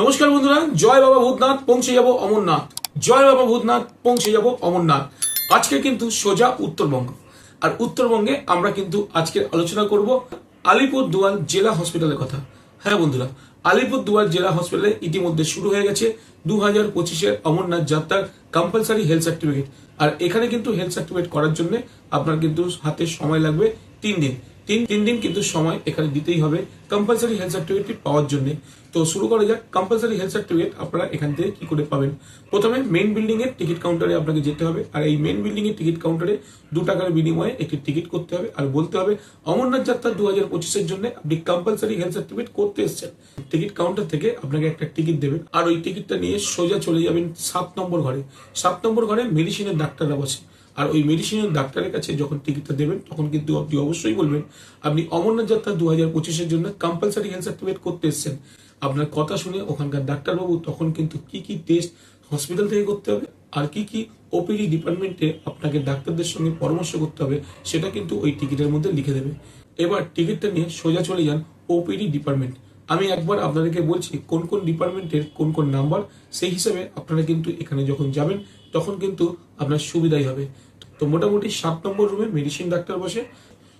নমস্কার বন্ধুরা, জয় বাবা ভূতনাথ, পৌঁছে যাব অমরনাথ। জয় বাবা ভূতনাথ, পৌঁছে যাব অমরনাথ। আজকে কিন্তু সোজা উত্তরবঙ্গ। আর উত্তরবঙ্গে আমরা কিন্তু আজকে আলোচনা করব আলিপুর দুয়ার জেলা হসপিটালের কথা। হ্যাঁ বন্ধুরা, আলিপুর দুয়ার জেলা হসপিটালে ইতিমধ্যে শুরু হয়ে গেছে দু হাজার পঁচিশের অমরনাথ যাত্রার কম্পালসারি হেলথ সার্টিফিকেট আর এখানে কিন্তু হেলথ সার্টিফিকেট করার জন্য আপনার কিন্তু হাতে সময় লাগবে তিন দিন। তিন তিন দিন কিন্তু সময় এখানে দিতেই হবে। কম্পালসারি হেলথ সার্টিফিকেট পাওয়ার জন্য। তো শুরু করা যাক। কম্পালসারি হেলথ সার্টিফিকেট আপনারা এখান থেকে কি করে পাবেন? প্রথমে মেন বিল্ডিং এর টিকিট কাউন্টারে আপনাকে যেতে হবে। আর এই মেন বিল্ডিং এর টিকিট কাউন্টারে দু টাকার বিনিময়ে একটি টিকিট করতে হবে। আর বলতে হবে, অমরনাথ যাত্রা দু হাজার পঁচিশের জন্য আপনি কম্পালসারি হেলথ সার্টিফিকেট করতে এসেছেন। টিকিট কাউন্টার থেকে আপনাকে একটা টিকিট দেবেন। আর ওই টিকিটটা নিয়ে সোজা চলে যাবেন সাত নম্বর ঘরে। সাত নম্বর ঘরে মেডিসিনের ডাক্তাররা বসে। আর ওই মেডিসিনের ডাক্তারের কাছে যখন টিকিটটা দেবেন, তখন কিন্তু আপনি অবশ্যই বলবেন, আপনি অমরনাথ যাত্রা দু হাজার পঁচিশের জন্য কম্পালসারি হেলথ সার্টিফিকেট করতে এসেছেন। আপনার কথা শুনে ওখানকার ডাক্তারবাবু তখন কিন্তু কি কি টেস্ট হসপিটাল থেকে করতে হবে, আর কি কি ওপিডি ডিপার্টমেন্টে আপনাকে ডাক্তারদের সঙ্গে পরামর্শ করতে হবে, সেটা কিন্তু ওই টিকিটের মধ্যে লিখে দেবে। এবার টিকিটটা নিয়ে সোজা চলে যান ওপিডি ডিপার্টমেন্ট আমি একবার আপনাদেরকে বলছি কোন কোন ডিপার্টমেন্টের কোন কোন নাম্বার সেই হিসেবে আপনারা কিন্তু এখানে যখন যাবেন তখন কিন্তু আপনার সুবিধাই হবে। তো মোটামুটি সাত নম্বর রুমে মেডিসিন ডাক্তার বসে,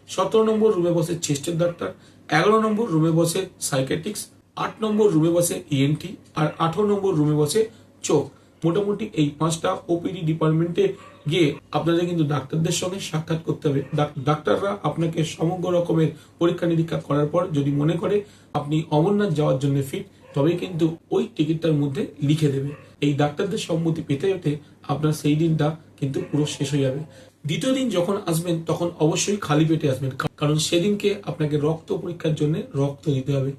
সতেরো নম্বর রুমে বসে চেস্টের ডাক্তার, এগারো নম্বর রুমে বসে সাইকেটিক্স আট নম্বর রুমে বসে ইএনটি আর আঠারো নম্বর রুমে বসে চোখ। মোটামুটি এই পাঁচটা ওপিডি ডিপার্টমেন্টে গিয়ে আপনাদের কিন্তু ডাক্তারদের সঙ্গে সাক্ষাৎ করতে হবে। ডাক- ডাক্তাররা আপনাকে সমগ্র রকমের পরীক্ষা নিরীক্ষা করার পর যদি মনে করে আপনি অমরনাথ যাওয়ার জন্য ফিট তবে কিন্তু ওই টিকিটটার মধ্যে লিখে দেবে। এই ডাক্তারদের সম্মতি পেতে পেতে আপনার সেই দিনটা কিন্তু পুরো শেষ হয়ে যাবে। দ্বিতীয় দিন যখন আসবেন, তখন অবশ্যই খালি পেটে আসবেন। কারণ সেদিনকে আপনাকে রক্ত পরীক্ষার জন্য রক্ত দিতে হবে।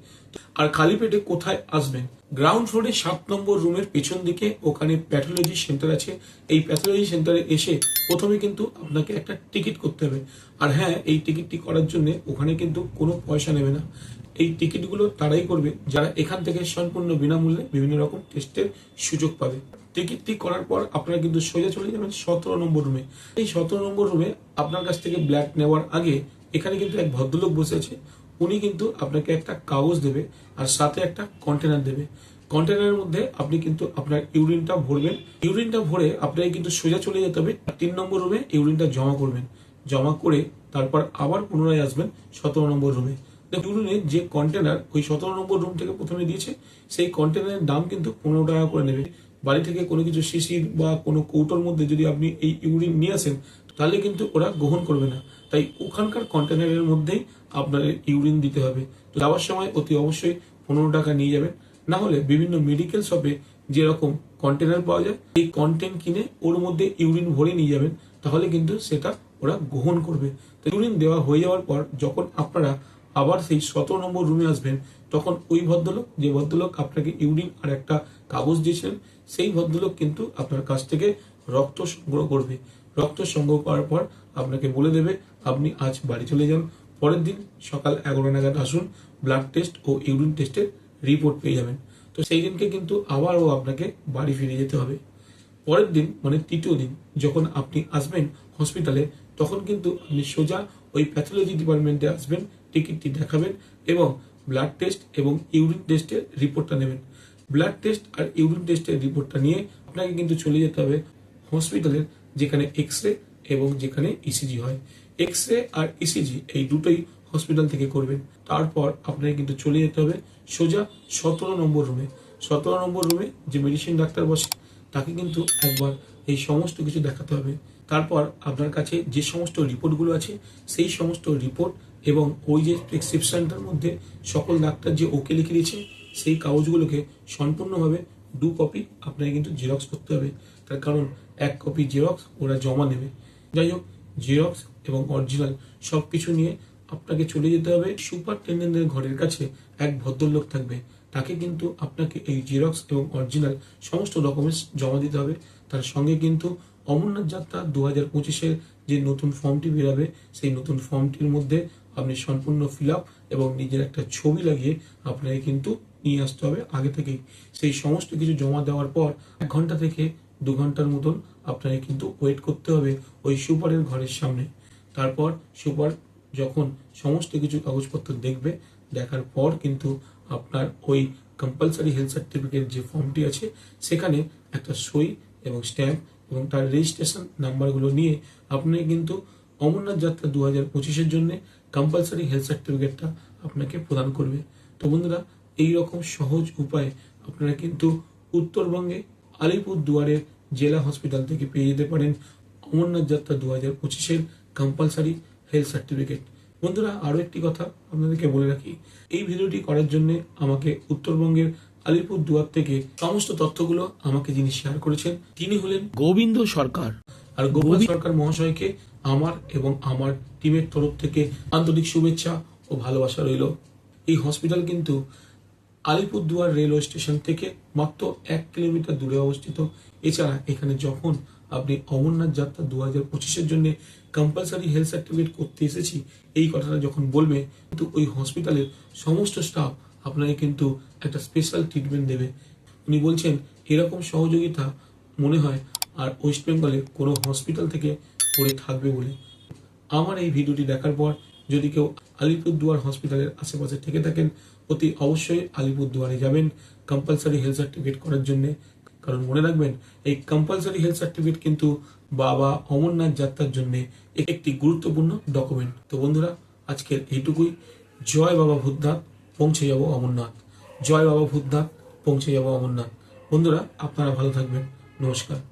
আর খালি পেটে কোথায় আসবেন? গ্রাউন্ড ফ্লোরে সাত নম্বর রুমের পেছন দিকে ওখানে প্যাথোলজি সেন্টার আছে। এই প্যাথোলজি সেন্টারে এসে প্রথমে কিন্তু আপনাকে একটা টিকিট করতে হবে। আর হ্যাঁ এই টিকিটটি করার জন্য ওখানে কিন্তু কোনো পয়সা নেবে না। এই টিকিটগুলো তারাই করবে, যারা এখান থেকে সম্পূর্ণ বিনামূল্যে বিভিন্ন রকম টেস্টের সুযোগ পাবে। টিকিটটি করার পর আপনারা কিন্তু সোজা চলে যাবেন সতেরো নম্বর রুমে এই সতেরো নম্বর রুমে আপনার কাছ থেকে ব্ল্যাক নেওয়ার আগে এখানে কিন্তু এক ভদ্রলোক বসে আছে। উনি কিন্তু আপনাকে একটা কাগজ দেবে আর সাথে একটা কন্টেনার দেবে। কন্টেনারের মধ্যে আপনি কিন্তু আপনার ইউরিনটা ভরবেন। ইউরিনটা ভরে আপনাকে কিন্তু সোজা চলে যেতে হবে। তিন নম্বর রুমে ইউরিনটা জমা করবেন। জমা করে তারপর আবার পুনরায় আসবেন সতেরো নম্বর রুমে ইউরিনের যে কন্টেনার ওই সতেরো নম্বর রুম থেকে প্রথমে দিয়েছে, সেই কন্টেনারের দাম কিন্তু পনেরো টাকা করে নেবে। বাড়ি থেকে কোনো কিছু শিশির বা কোনো কৌটোর মধ্যে যদি আপনি এই ইউরিন নিয়ে আসেন, তাহলে কিন্তু ওরা গ্রহণ করবে না। তাই ওখানকার কন্টেনারের মধ্যেই আপনার ইউরিন দিতে হবে। তো যাওয়ার সময় অতি অবশ্যই পনেরো টাকা নিয়ে যাবেন। না হলে বিভিন্ন মেডিকেল শপে যেরকম কন্টেনার পাওয়া যায়, এই কন্টেন্ট কিনে ওর মধ্যে ইউরিন ভরে নিয়ে যাবেন। তাহলে কিন্তু সেটা ওরা গ্রহণ করবে। তো ইউরিন দেওয়া হয়ে যাওয়ার পর যখন আপনারা আবার সেই সতেরো নম্বর রুমে আসবেন। তখন ওই ভদ্রলোক, যে ভদ্রলোক আপনাকে ইউরিন আর একটা কাগজ দিয়েছিলেন, সেই ভদ্রলোক কিন্তু আপনার কাছ থেকে রক্ত সংগ্রহ করবে। রক্ত সংগ্রহ করার পর আপনাকে বলে দেবে, আপনি আজ বাড়ি চলে যান। পরের দিন সকাল এগারো নাগাদ আসুন। ব্লাড টেস্ট ও ইউরিন টেস্টের রিপোর্ট পেয়ে যাবেন। তো সেই দিনকে কিন্তু আবারও আপনাকে বাড়ি ফিরে যেতে হবে। পরের দিন মানে তৃতীয় দিন, যখন আপনি আসবেন হসপিটালে তখন কিন্তু আপনি সোজা ওই প্যাথোলজি ডিপার্টমেন্টে আসবেন টিকিটটি দেখাবেন এবং ব্লাড টেস্ট এবং ইউরিন টেস্টের রিপোর্টটা নেবেন। ব্লাড টেস্ট আর ইউরিন টেস্টের রিপোর্টটা নিয়ে আপনাকে কিন্তু চলে যেতে হবে হসপিটালের যেখানে এক্স রে এবং যেখানে ইসিজি হয়। এক্স রে আর ইসিজি এই দুটোই হসপিটাল থেকে করবেন। তারপর আপনাকে কিন্তু চলে যেতে হবে সোজা সতেরো নম্বর রুমে সতেরো নম্বর রুমে যে মেডিসিন ডাক্তার বসে, তাকে কিন্তু একবার এই সমস্ত কিছু দেখাতে হবে। তারপর আপনার কাছে যে সমস্ত রিপোর্টগুলো আছে, সেই সমস্ত রিপোর্ট এবং ওই যে প্রেসক্রিপশনটার মধ্যে সকল ডাক্তার যে ওকে লিখে দিয়েছে, সেই কাগজগুলোকে সম্পূর্ণভাবে দু কপি আপনাকে কিন্তু জেরক্স করতে হবে। তার কারণ এক কপি জেরক্স ওরা জমা নেবে যাই হোক জেরক্স এবং অরিজিনাল সব কিছু নিয়ে আপনাকে চলে যেতে হবে। সুপারটেন্ডেন্টের ঘরের কাছে এক ভদ্রলোক থাকবে। তাকে কিন্তু আপনাকে এই জেরক্স এবং অরিজিনাল সমস্ত ডকুমেন্টস জমা দিতে হবে। তার সঙ্গে কিন্তু অমরনাথ যাত্রা দু হাজার পঁচিশের যে নতুন ফর্মটি বেরাবে, সেই নতুন ফর্মটির মধ্যে আপনি সম্পূর্ণ ফিল আপ এবং নিজের একটা ছবি লাগিয়ে আপনাকে কিন্তু নিয়ে আসতে হবে আগে থেকেই। সেই সমস্ত কিছু জমা দেওয়ার পর এক ঘণ্টা থেকে দু ঘণ্টার মতন আপনাকে কিন্তু ওয়েট করতে হবে ওই সুপারের ঘরের সামনে। তারপর সুপার যখন সমস্ত কিছু কাগজপত্র দেখবে, দেখার পর কিন্তু আপনার ওই কম্পালসারি হেলথ সার্টিফিকেট যে ফর্মটি আছে, সেখানে একটা সই এবং স্ট্যাম্প এবং তার রেজিস্ট্রেশন নাম্বারগুলো নিয়ে আপনি কিন্তু অমরনাথ যাত্রা দু হাজার পঁচিশের জন্য কম্পালসারি হেলথ সার্টিফিকেটটা আপনাকে প্রদান করবে। তো বন্ধুরা এই রকম সহজ উপায়ে আপনারা কিন্তু উত্তরবঙ্গে আলিপুর দুয়ারের জেলা হসপিটাল থেকে পেয়ে যেতে পারেন অমরনাথ যাত্রা দু হাজার পঁচিশের কম্পালসারি হেলথ সার্টিফিকেট বন্ধুরা, আরও একটি কথা আপনাদেরকে বলে রাখি, এই ভিডিওটি করার জন্য আমাকে উত্তরবঙ্গের আলিপুর দুয়ার থেকে সমস্ত তথ্যগুলো আমাকে যিনি শেয়ার করেছেন তিনি হলেন গোবিন্দ সরকার। আর গোবিন্দ সরকার মহাশয়কে আমার এবং আমার টিমের তরফ থেকে আন্তরিক শুভেচ্ছা ও ভালোবাসা রইল। এই হসপিটাল কিন্তু আলিপুরদুয়ার রেলওয়ে স্টেশন থেকে মাত্র এক কিলোমিটার দূরে অবস্থিত। এছাড়া এখানে যখন আপনি অমরনাথ যাত্রা দু হাজার পঁচিশের জন্য কম্পালসারি হেলথ সার্টিফিকেট করতে এসেছি এই কথাটা যখন বলবে কিন্তু ওই হসপিটালের সমস্ত স্টাফ আপনাকে কিন্তু একটা স্পেশাল ট্রিটমেন্ট দেবে। উনি বলছেন, এরকম সহযোগিতা মনে হয় আর ওয়েস্ট বেঙ্গলে কোনো হসপিটাল থেকে করে থাকবে বলে। আমার এই ভিডিওটি দেখার পর যদি কেউ আলিপুরদুয়ার হসপিটালের আশেপাশে থেকে থাকেন, অতি অবশ্যই আলিপুরদুয়ারে যাবেন। কম্পালসারি হেলথ সার্টিফিকেট করার জন্য। কারণ মনে রাখবেন, এই কম্পালসারি হেলথ সার্টিফিকেট কিন্তু বাবা অমরনাথ যাত্রার জন্য একটি গুরুত্বপূর্ণ ডকুমেন্ট তো বন্ধুরা, আজকের এইটুকুই। জয় বাবা ভূতনাথ। পৌঁছে যাব অমরনাথ। জয় বাবা ভূতনাথ পৌঁছে যাব অমরনাথ। বন্ধুরা আপনারা ভালো থাকবেন। নমস্কার।